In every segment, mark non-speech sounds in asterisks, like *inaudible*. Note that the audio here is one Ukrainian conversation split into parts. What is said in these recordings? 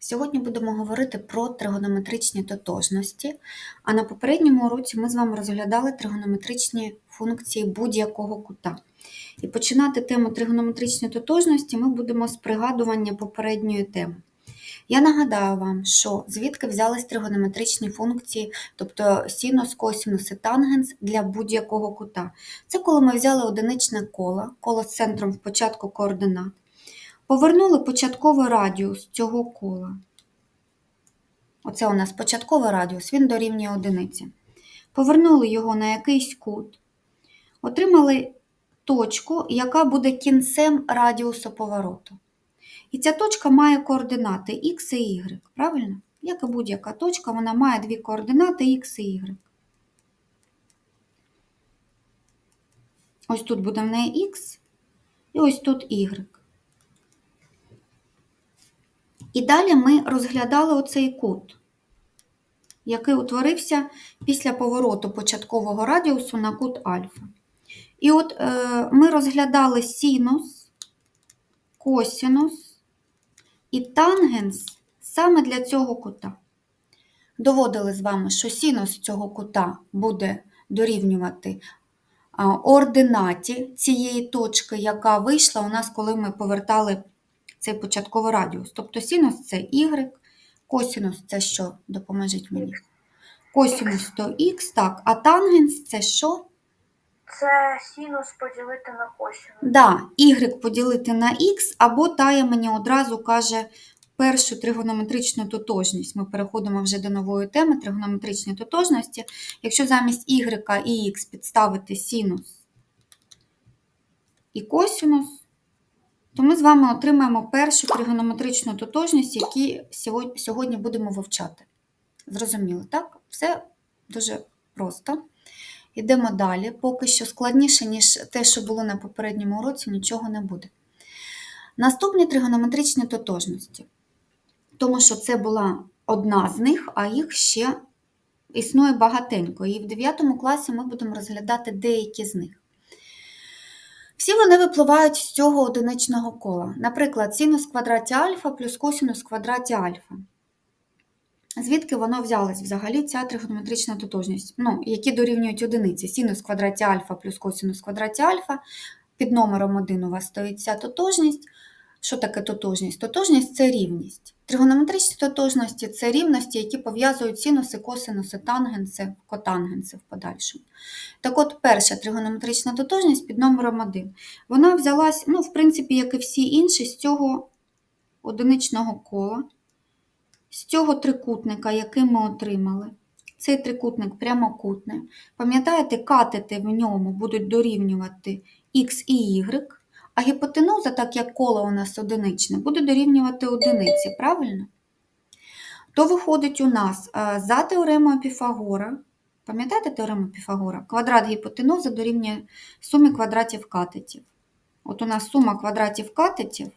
Сьогодні будемо говорити про тригонометричні тотожності, а на попередньому уроці ми з вами розглядали тригонометричні функції будь-якого кута. І починати тему тригонометричні тотожності ми будемо з пригадування попередньої теми. Я нагадаю вам, що звідки взялись тригонометричні функції, тобто синус, косинус і тангенс для будь-якого кута. Це коли ми взяли одиничне коло, коло з центром в початку координат, Повернули початковий радіус цього кола. Оце у нас початковий радіус, він дорівнює одиниці. Повернули його на якийсь кут, отримали точку, яка буде кінцем радіусу повороту. І ця точка має координати x і y, правильно? Як і будь-яка точка, вона має дві координати x і y. Ось тут буде в неї x, і ось тут y. І далі ми розглядали оцей кут, який утворився після повороту початкового радіусу на кут альфа. І от е, ми розглядали синус, косинус і тангенс саме для цього кута. Доводили з вами, що синус цього кута буде дорівнювати ординаті цієї точки, яка вийшла у нас, коли ми повертали цей початковий радіус. Тобто синус це y, косинус це що? Допоможіть мені. Косинус то х, так, а тангенс це що? Це синус поділити на косинус. Да, y поділити на х, або тая мені одразу каже першу тригонометричну тотожність. Ми переходимо вже до нової теми тригонометричні тотожності. Якщо замість y і х підставити синус і косинус, то ми з вами отримаємо першу тригонометричну тотожність, які сьогодні будемо вивчати. Зрозуміло, так? Все дуже просто. Йдемо далі. Поки що складніше, ніж те, що було на попередньому уроці, нічого не буде. Наступні тригонометричні тотожності. Тому що це була одна з них, а їх ще існує багатенько. І в 9 класі ми будемо розглядати деякі з них. Всі вони випливають з цього одиничного кола. Наприклад, синус квадраті альфа плюс косинус квадраті альфа. Звідки воно взялось взагалі ця тригонометрична тотожність, ну, які дорівнюють одиниці. Синус квадраті альфа плюс косинус квадраті альфа. Під номером 1 у вас стоїть ця тотожність. Що таке тотожність? Тотожність це рівність. Тригонометричні тотожності це рівності, які пов'язують синуси, косинуси, тангенси, котангенси в подальшому. Так от, перша тригонометрична тотожність під номером 1. Вона взялась, ну, в принципі, як і всі інші, з цього одиничного кола, з цього трикутника, який ми отримали. Цей трикутник прямокутний. Пам'ятаєте, катети в ньому будуть дорівнювати х і y. А гіпотенуза, так як коло у нас одиничне, буде дорівнювати одиниці, правильно? То виходить у нас за теоремою Піфагора, пам'ятаєте теорему Піфагора? Квадрат гіпотенузи дорівнює сумі квадратів катетів. От у нас сума квадратів катетів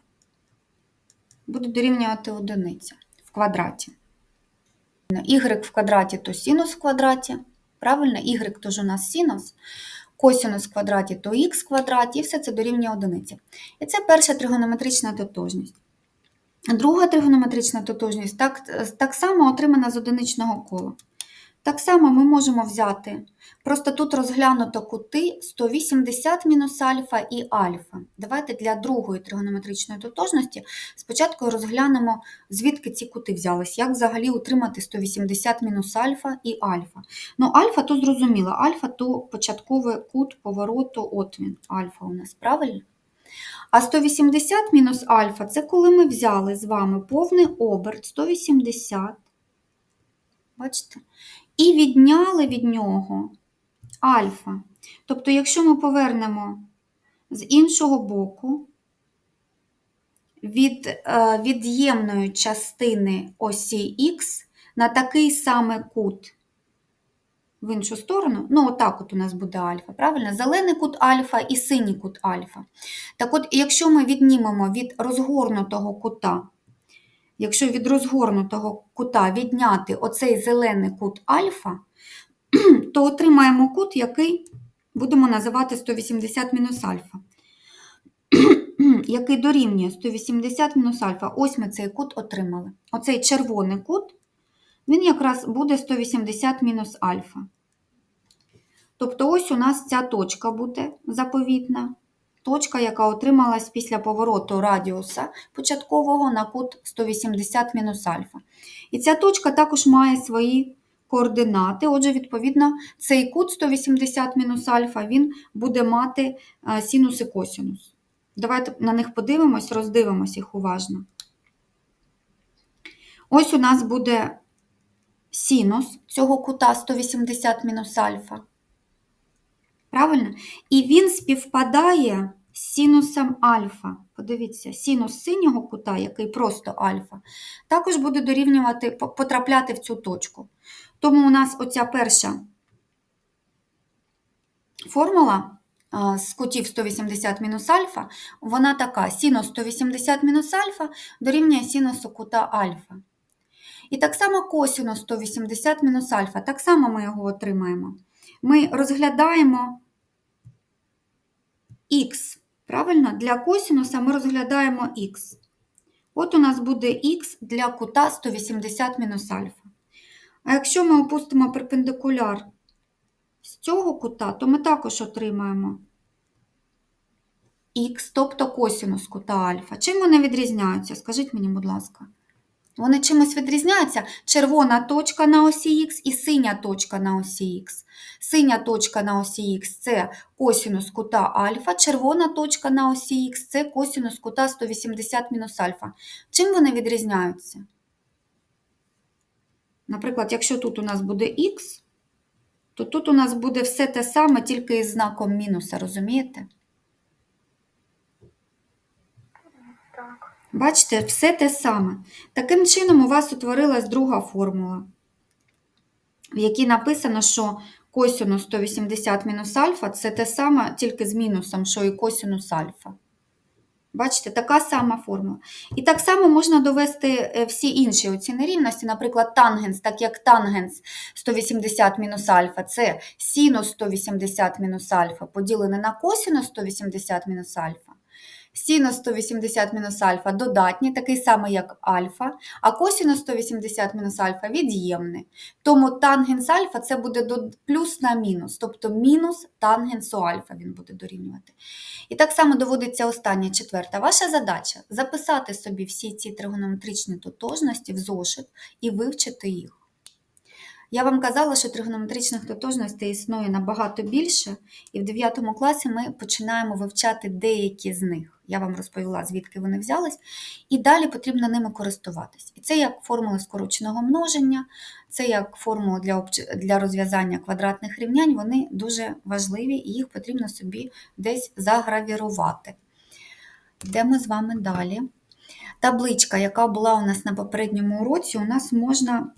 буде дорівнювати одиниця в квадраті. Y в квадраті то синус в квадраті, правильно? Y то ж у нас синус косинус в квадраті, то х в квадраті, і все це дорівнює одиниці. І це перша тригонометрична тотожність. Друга тригонометрична тотожність так, так само отримана з одиничного кола. Так само ми можемо взяти, просто тут розглянуто кути 180 мінус альфа і альфа. Давайте для другої тригонометричної тотожності спочатку розглянемо, звідки ці кути взялись, як взагалі утримати 180 мінус альфа і альфа. Ну, альфа то зрозуміло, альфа то початковий кут повороту, от він, альфа у нас, правильно? А 180 мінус альфа це коли ми взяли з вами повний оберт 180. Бачите? І відняли від нього альфа. Тобто, якщо ми повернемо з іншого боку від е, від'ємної частини осі Х на такий самий кут в іншу сторону, ну, отак от у нас буде альфа, правильно? Зелений кут альфа і синій кут альфа. Так от, якщо ми віднімемо від розгорнутого кута Якщо від розгорнутого кута відняти оцей зелений кут альфа, *clears throat* то отримаємо кут, який будемо називати 180 мінус альфа. *clears throat* який дорівнює 180 мінус альфа, ось ми цей кут отримали. Оцей червоний кут, він якраз буде 180 мінус альфа. Тобто ось у нас ця точка буде заповітна. Точка, яка отрималась після повороту радіуса початкового на кут 180 мінус альфа. І ця точка також має свої координати. Отже, відповідно, цей кут 180 мінус альфа він буде мати е, синус і косинус. Давайте на них подивимось, роздивимось їх уважно. Ось у нас буде синус цього кута 180 мінус альфа. Правильно? І він співпадає з синусом альфа. Подивіться, синус синього кута, який просто альфа, також буде дорівнювати, потрапляти в цю точку. Тому у нас оця перша формула з кутів 180 мінус альфа, вона така: синус 180 мінус альфа дорівнює синусу кута альфа. І так само косинус 180 мінус альфа, так само ми його отримаємо. Ми розглядаємо х. Правильно? Для косинуса ми розглядаємо х. От у нас буде х для кута 180 мінус альфа. А якщо ми опустимо перпендикуляр з цього кута, то ми також отримаємо х, тобто косинус кута альфа. Чим вони відрізняються? Скажіть мені, будь ласка. Вони чимось відрізняються. Червона точка на осі х і синя точка на осі х. Синя точка на осі х це косинус кута альфа, червона точка на осі х це косинус кута 180 мінус альфа. Чим вони відрізняються? Наприклад, якщо тут у нас буде х, то тут у нас буде все те саме, тільки із знаком мінуса, розумієте? Бачите, все те саме. Таким чином, у вас утворилась друга формула, в якій написано, що косинус 180 мінус альфа це те саме, тільки з мінусом, що і косинус альфа. Бачите, така сама формула. І так само можна довести е, всі інші оці нерівності, наприклад, тангенс, так як тангенс 180 мінус альфа це синус 180 мінус альфа поділене на косинус 180 мінус альфа. Синус 180 мінус альфа додатній, такий самий, як альфа, а косинус 180 мінус альфа від'ємний. Тому тангенс альфа це буде плюс на мінус, тобто мінус тангенсу альфа він буде дорівнювати. І так само доводиться остання четверта. Ваша задача записати собі всі ці тригонометричні тотожності в зошит і вивчити їх. Я вам казала, що тригонометричних тотожностей існує набагато більше, і в 9 класі ми починаємо вивчати деякі з них. Я вам розповіла, звідки вони взялись, і далі потрібно ними користуватись. І це як формули скороченого множення, це як формули для, обч- для розв'язання квадратних рівнянь, вони дуже важливі і їх потрібно собі десь загравірувати. Йдемо з вами далі. Табличка, яка була у нас на попередньому уроці, у нас можна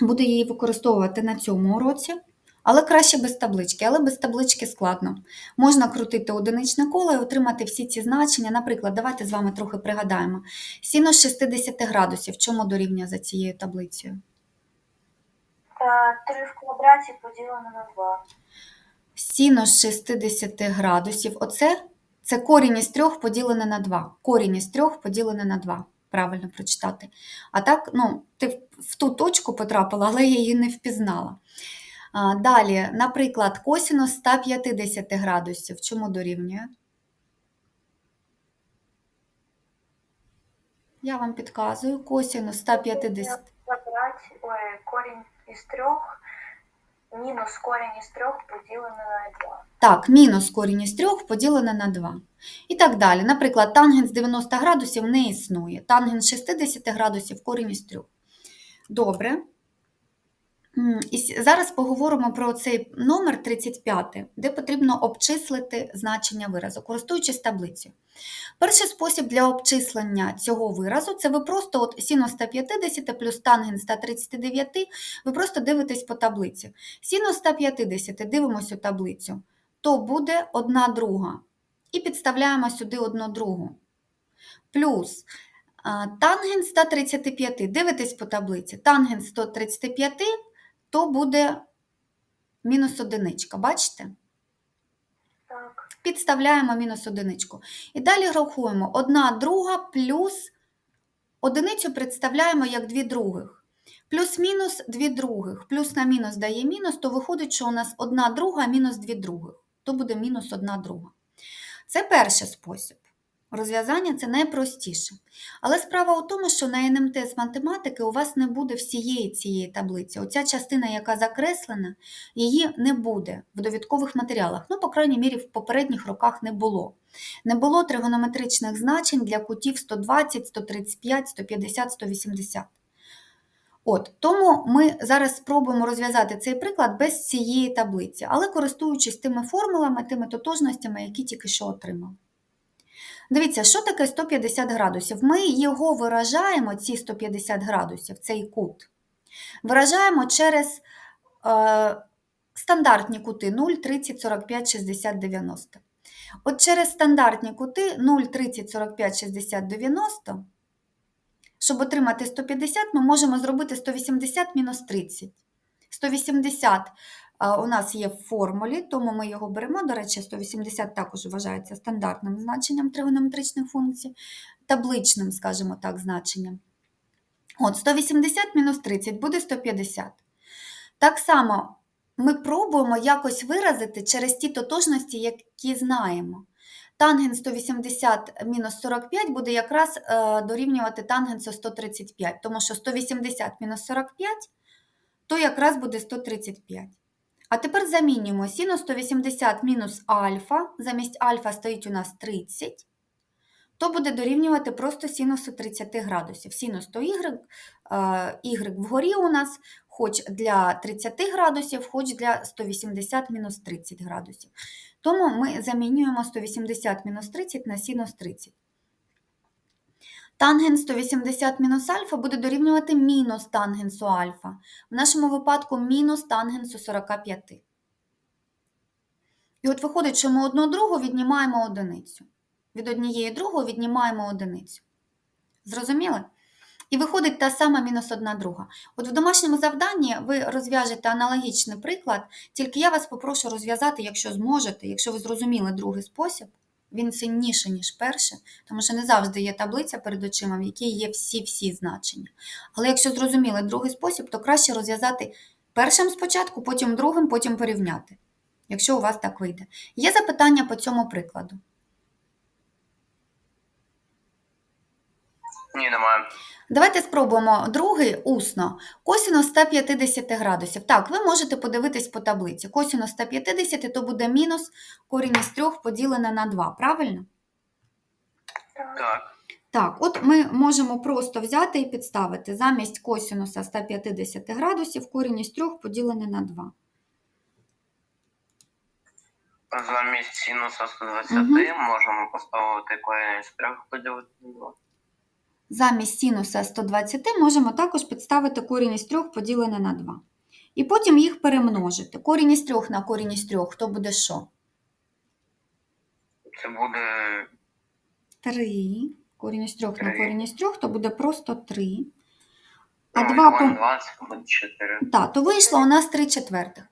буде її використовувати на цьому уроці, але краще без таблички, але без таблички складно. Можна крутити одиничне коло і отримати всі ці значення. Наприклад, давайте з вами трохи пригадаємо. Синус 60 градусів, чому дорівнює за цією таблицею? Та 3 в квадраті поділено на 2. Синус 60 градусів. Оце це корінь із 3 поділене на 2. Корінь із 3 поділене на 2. Правильно прочитати. А так, ну, ти в- ту точку потрапила, але я її не впізнала. Далі, наприклад, косинус 150 градусів. Чому дорівнює? Я вам підказую. Косинус 150. В ой, корінь із 3, мінус корінь із 3 поділене на 2. Так, мінус корінь із 3 поділене на 2. І так далі. Наприклад, тангенс 90 градусів не існує. Тангенс 60 градусів корінь із 3. Добре. І зараз поговоримо про цей номер 35, де потрібно обчислити значення виразу, користуючись таблицею. Перший спосіб для обчислення цього виразу це ви просто от синус 150 плюс тангенс 139, ви просто дивитесь по таблиці. Синус 150, дивимося у таблицю, то буде 1 друга. І підставляємо сюди 1 другу. Плюс тангенс 135, дивитесь по таблиці. Тангенс 135, то буде мінус одиничка, бачите? Так. підставляємо мінус одиничку. І далі рахуємо 1 друга плюс одиницю представляємо як 2 других. Плюс-мінус 2 других. Плюс на мінус дає мінус, то виходить, що у нас 1 друга мінус 2 других. То буде мінус 1 друга. Це перший спосіб. Розв'язання це найпростіше. Але справа у тому, що на НМТ з математики у вас не буде всієї цієї таблиці. Оця частина, яка закреслена, її не буде в довідкових матеріалах. Ну, по крайній мірі, в попередніх роках не було. Не було тригонометричних значень для кутів 120, 135, 150, 180. От, тому ми зараз спробуємо розв'язати цей приклад без цієї таблиці, але користуючись тими формулами, тими тотожностями, які тільки що отримали. Дивіться, що таке 150 градусів? Ми його виражаємо, ці 150 градусів, цей кут, виражаємо через е, стандартні кути 0, 30, 45, 60, 90. От через стандартні кути 0, 30, 45, 60, 90, щоб отримати 150, ми можемо зробити 180 мінус 30. 180 а, у нас є в формулі, тому ми його беремо. До речі, 180 також вважається стандартним значенням тригонометричних функцій, табличним, скажімо так, значенням. От, 180 мінус 30 буде 150. Так само ми пробуємо якось виразити через ті тотожності, які знаємо. Тангенс 180 мінус 45 буде якраз е, дорівнювати тангенсу 135, тому що 180 мінус 45 то якраз буде 135. А тепер замінюємо синус 180 мінус альфа, замість альфа стоїть у нас 30, то буде дорівнювати просто синусу 30 градусів. Синус то y, е, y вгорі у нас хоч для 30 градусів, хоч для 180 мінус 30 градусів. Тому ми замінюємо 180 мінус 30 на синус 30. Тангенс 180 мінус альфа буде дорівнювати мінус тангенсу альфа. В нашому випадку мінус тангенсу 45. І от виходить, що ми одну другу віднімаємо одиницю. Від однієї другої віднімаємо одиницю. Зрозуміли? І виходить та сама мінус одна друга. От в домашньому завданні ви розв'яжете аналогічний приклад, тільки я вас попрошу розв'язати, якщо зможете, якщо ви зрозуміли другий спосіб, він сильніший, ніж перше, тому що не завжди є таблиця перед очима, в якій є всі-всі значення. Але якщо зрозуміли другий спосіб, то краще розв'язати першим спочатку, потім другим, потім порівняти, якщо у вас так вийде. Є запитання по цьому прикладу? Ні, немає. Давайте спробуємо другий усно. Косінус 150 градусів. Так, ви можете подивитись по таблиці. Косінус 150 то буде мінус корінь із 3 поділене на 2, правильно? Так. Так. От ми можемо просто взяти і підставити замість косінуса 150 градусів корінь із 3 поділене на 2. Замість синуса 120 Мгм. можемо поставити корінь з 3 поділити на 2. Замість синуса 120 можемо також підставити корінь із 3 поділене на 2. І потім їх перемножити. Корінь із 3 на корінь із 3, то буде що? Це буде 3. Корінь із 3 на корінь із 3, то буде просто 3. А ну, 2 по... 4. Так, то вийшло у нас 3 четвертих.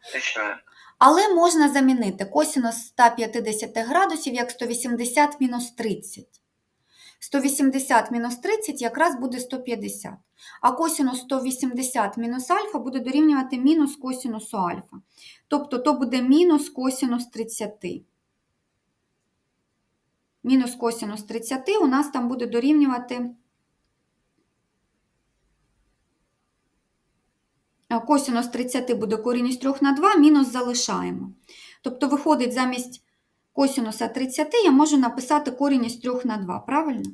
Але можна замінити косінус 150 градусів як 180 мінус 30. 180 мінус 30 якраз буде 150. А косінус 180 мінус альфа буде дорівнювати мінус косінусу альфа. Тобто то буде мінус косінус 30. Мінус косінус 30 у нас там буде дорівнювати Е, косінус 30 буде корінь із 3 на 2, мінус залишаємо. Тобто, виходить, замість косінуса 30 я можу написати корінь із 3 на 2, правильно?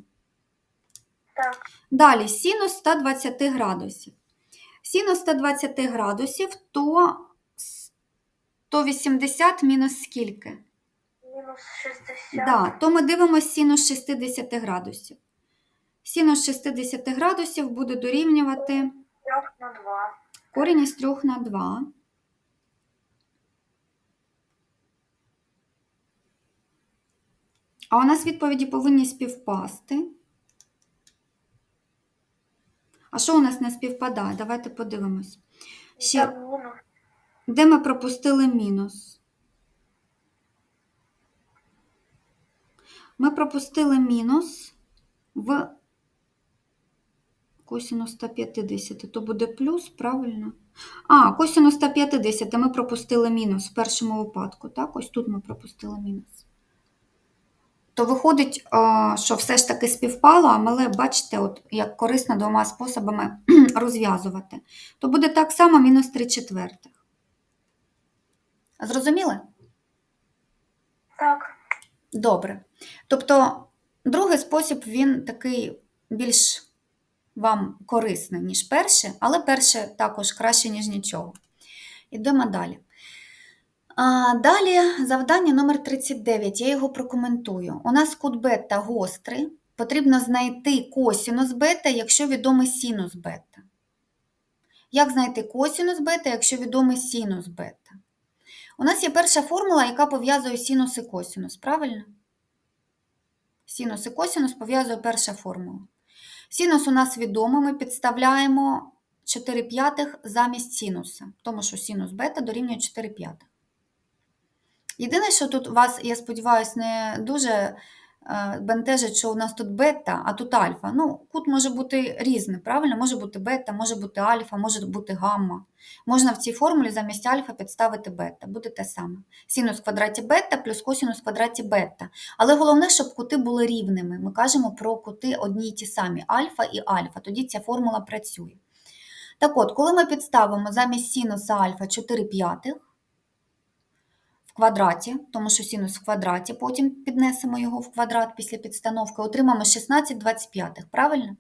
Так. Далі синус 120 градусів. Синус 120 градусів то 180 мінус скільки? Мінус 60. Да, то ми дивимося синус 60 градусів. Синус 60 градусів буде дорівнювати 3 на 2. корінь із 3 на 2. А у нас відповіді повинні співпасти. А що у нас не співпадає? Давайте подивимось. Ще, де ми пропустили мінус? Ми пропустили мінус в косінус 150, то буде плюс, правильно? А, косінус 150 ми пропустили мінус в першому випадку, так? Ось тут ми пропустили мінус. То виходить, що все ж таки співпало, але бачите, от як корисно двома способами *clears throat* розв'язувати. То буде так само мінус 3 четвертих. Зрозуміли? Так. Добре. Тобто, другий спосіб він такий більш вам корисний, ніж перший, але перше також краще, ніж нічого. Йдемо далі. А, далі завдання номер 39. Я його прокоментую. У нас кут бета гострий. Потрібно знайти косінус бета, якщо відомий синус бета. Як знайти косінус бета, якщо відомий синус бета? У нас є перша формула, яка пов'язує синус і косінус, правильно? Синус і косінус пов'язує перша формула. Синус у нас відомий, ми підставляємо 4 п'ятих замість синуса, тому що синус бета дорівнює 4 п'ятих. Єдине, що тут вас, я сподіваюся, не дуже е, бентежить, що у нас тут бета, а тут альфа. Ну, кут може бути різний, правильно? Може бути бета, може бути альфа, може бути гамма. Можна в цій формулі замість альфа підставити бета. Буде те саме. Синус в квадраті бета плюс косинус в квадраті бета. Але головне, щоб кути були рівними. Ми кажемо про кути одні й ті самі альфа і альфа. Тоді ця формула працює. Так от, коли ми підставимо замість синуса альфа 4 п'ятих квадраті, тому що синус в квадраті, потім піднесемо його в квадрат після підстановки, отримаємо 16 25, правильно?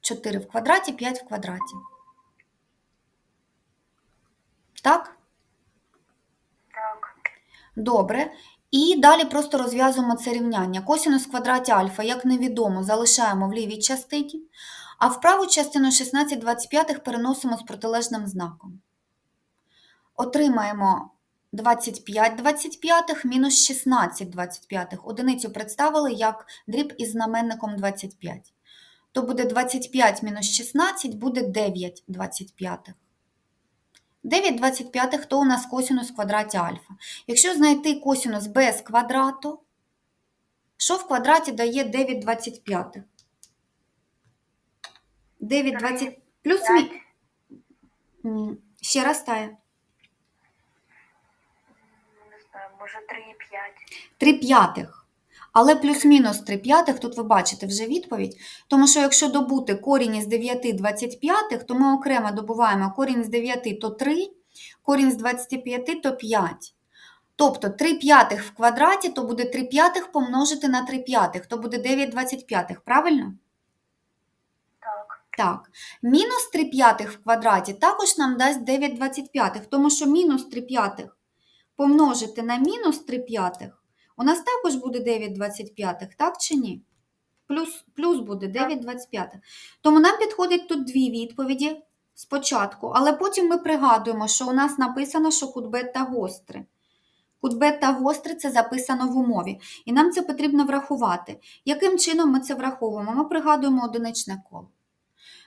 4 в квадраті, 5 в квадраті. Так? Так. Добре. І далі просто розв'язуємо це рівняння. Косинус в квадраті альфа, як невідомо, залишаємо в лівій частині, а в праву частину 16 25 переносимо з протилежним знаком. Отримаємо 25 25 мінус 16 25. Одиницю представили як дріб із знаменником 25. То буде 25 мінус 16 буде 9 25. 9 25 то у нас косинус в квадраті альфа. Якщо знайти косинус без квадрату, що в квадраті дає 9 25? 9 20 плюс мі... Ще раз тає. Не знаю, може 3,5. 3 п'ятих. Але плюс-мінус 3 п'ятих, тут ви бачите вже відповідь. Тому що якщо добути корінь із 9 25, то ми окремо добуваємо корінь з 9 то 3, корінь з 25 то 5. Тобто 3 п'ятих в квадраті, то буде 3 п'ятих помножити на 3 п'ятих, то буде 9 25, правильно? Так. Так. Мінус 3 п'ятих в квадраті також нам дасть 9 25, тому що мінус 3 п'ятих помножити на мінус 3 п'ятих, у нас також буде 9 25, так чи ні? Плюс, плюс буде 9 25. Тому нам підходить тут дві відповіді спочатку, але потім ми пригадуємо, що у нас написано, що кут бета гострий. Кут бета гострий – це записано в умові. І нам це потрібно врахувати. Яким чином ми це враховуємо? Ми пригадуємо одиничне коло.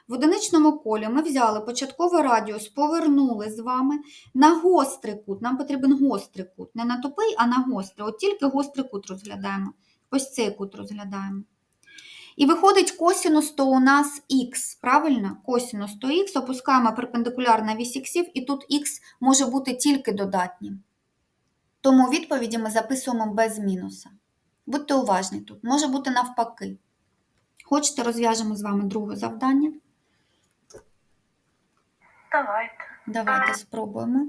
В одиничному колі ми взяли початковий радіус, повернули з вами на гострий кут. Нам потрібен гострий кут. Не на тупий, а на гострий. От тільки гострий кут розглядаємо. Ось цей кут розглядаємо. І виходить косінус то у нас х, правильно? Косінус то х, опускаємо перпендикулярно вісь іксів, і тут х може бути тільки додатнім. Тому відповіді ми записуємо без мінуса. Будьте уважні тут, може бути навпаки. Хочете, розв'яжемо з вами друге завдання? Давайте. Давайте спробуємо.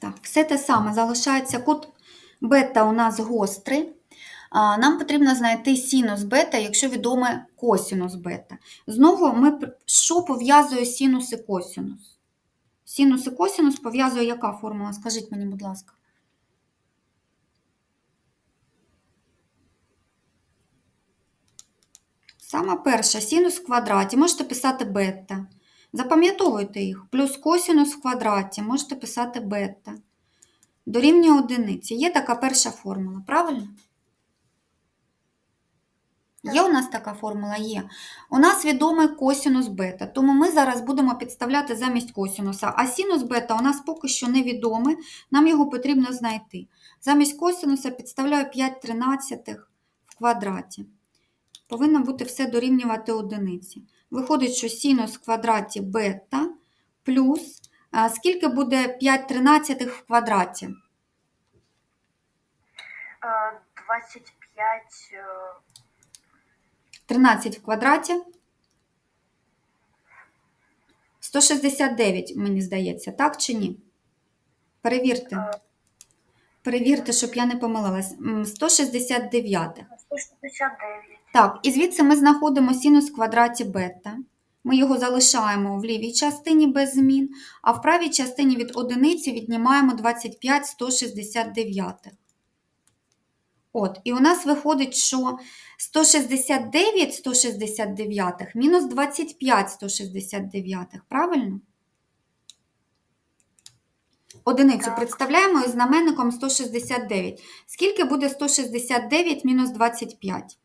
Так, все те саме. Залишається кут бета у нас гострий. Нам потрібно знайти синус бета, якщо відоме косінус бета. Знову ми що пов'язує синус і косінус? Синус і косінус пов'язує яка формула? Скажіть мені, будь ласка. Сама перша синус в квадраті. Можете писати бета. Запам'ятовуйте їх. Плюс косінус в квадраті. Можете писати бета. Дорівнює одиниці. Є така перша формула, правильно? Є у нас така формула? Є. У нас відомий косінус бета, тому ми зараз будемо підставляти замість косінуса. А синус бета у нас поки що невідомий, нам його потрібно знайти. Замість косінуса підставляю 5 тринадцятих в квадраті. Повинно бути все дорівнювати одиниці. Виходить, що синус в квадраті бета плюс. а, Скільки буде 5 тринадцятих в квадраті? Е, 25 е, 13 в квадраті. 169, мені здається, так чи ні? Перевірте. Е. Перевірте, щоб я не помилилась. М, 169. 169. Так, і звідси ми знаходимо синус в квадраті бета. Ми його залишаємо в лівій частині без змін, а в правій частині від одиниці віднімаємо 25 169. От, і у нас виходить, що 169 169 мінус 25 169, правильно? Одиницю Так. представляємо із знаменником 169. Скільки буде 169 мінус 25?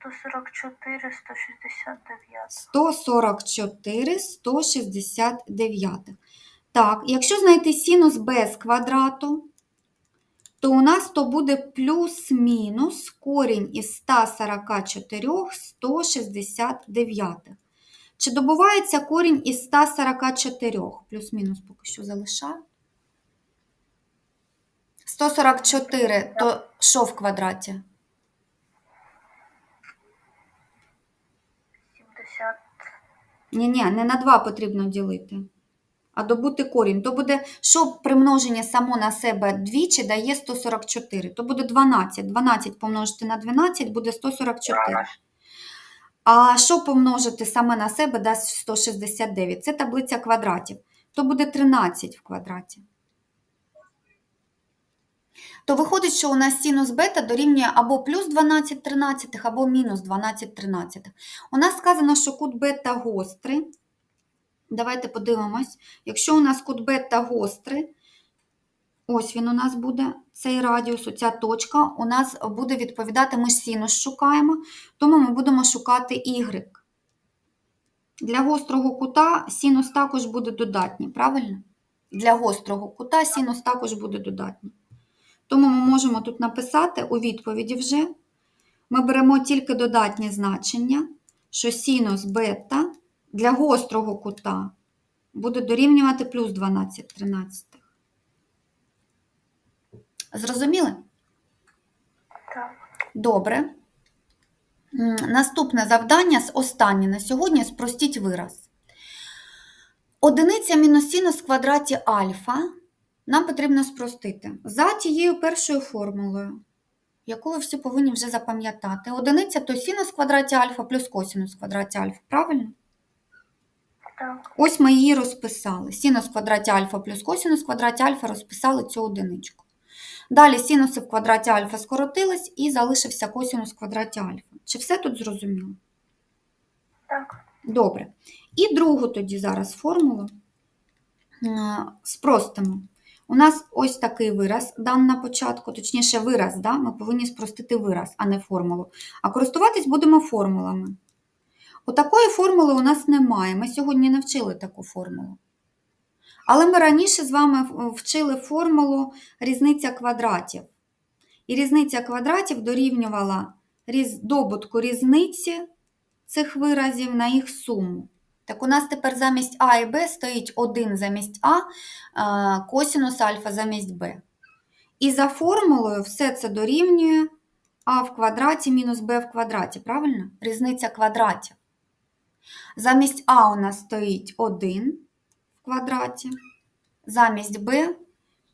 144, 169. 144 169. Так, якщо знайти синус b з квадрату, то у нас то буде плюс-мінус корінь із 144 169. Чи добувається корінь із 144? Плюс-мінус поки що залишаю. 144 то що в квадраті? Ні-ні, не на 2 потрібно ділити, а добути корінь. То буде, що примноження само на себе двічі дає 144. То буде 12. 12 помножити на 12 буде 144. А що помножити саме на себе дасть 169? Це таблиця квадратів. То буде 13 в квадраті. То виходить, що у нас синус бета дорівнює або плюс 12 тринадцятих, або мінус 12 тринадцятих. У нас сказано, що кут бета гострий. Давайте подивимось. Якщо у нас кут бета гострий, ось він у нас буде, цей радіус, оця точка, у нас буде відповідати, ми ж синус шукаємо, тому ми будемо шукати y. Для гострого кута синус також буде додатній, правильно? Для гострого кута синус також буде додатній. Тому ми можемо тут написати у відповіді вже. Ми беремо тільки додатні значення, що синус бета для гострого кута буде дорівнювати плюс 12 тринадцятих. Зрозуміли? Так. Добре. Наступне завдання з останнє на сьогодні спростіть вираз. Одиниця мінус синус в квадраті альфа нам потрібно спростити за тією першою формулою, яку ви всі повинні вже запам'ятати. Одиниця то синус в квадраті альфа плюс косинус в квадраті альфа, правильно? Так. Ось ми її розписали. Синус в квадраті альфа плюс косинус в квадраті альфа розписали цю одиничку. Далі синуси в квадраті альфа скоротились і залишився косинус в квадраті альфа. Чи все тут зрозуміло? Так. Добре. І другу тоді зараз формулу спростимо. У нас ось такий вираз дан на початку, точніше вираз, да? ми повинні спростити вираз, а не формулу. А користуватись будемо формулами. У такої формули у нас немає. Ми сьогодні не вчили таку формулу. Але ми раніше з вами вчили формулу різниця квадратів. І різниця квадратів дорівнювала добутку різниці цих виразів на їх суму. Так у нас тепер замість А і Б стоїть 1 замість А, косінус альфа замість Б. І за формулою все це дорівнює А в квадраті мінус Б в квадраті, правильно? Різниця квадратів. Замість А у нас стоїть 1 в квадраті, замість Б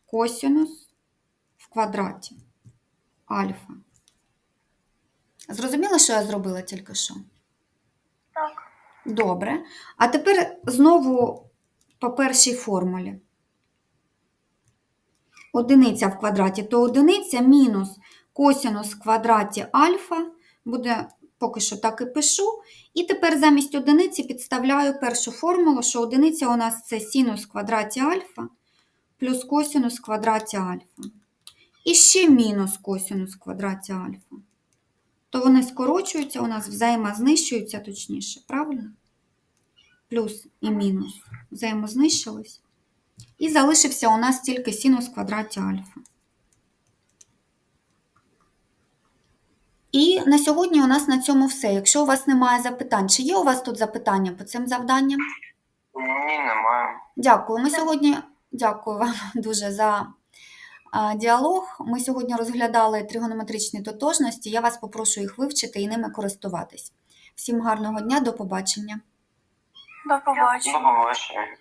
косінус в квадраті альфа. Зрозуміло, що я зробила тільки що? Добре. А тепер знову по першій формулі. Одиниця в квадраті, то одиниця мінус косінус в квадраті альфа, буде поки що так і пишу. І тепер замість одиниці підставляю першу формулу, що одиниця у нас це синус в квадраті альфа плюс косінус в квадраті альфа. І ще мінус косінус в квадраті альфа. То вони скорочуються, у нас взаємознищуються точніше, правильно? Плюс і мінус взаємознищились. І залишився у нас тільки синус в квадраті альфа. І на сьогодні у нас на цьому все. Якщо у вас немає запитань, чи є у вас тут запитання по цим завданням? Ні, немає. Дякую. Ми сьогодні дякую вам *laughs* дуже за діалог. Ми сьогодні розглядали тригонометричні тотожності. Я вас попрошу їх вивчити і ними користуватись. Всім гарного дня, до побачення. До побачення. До побачення.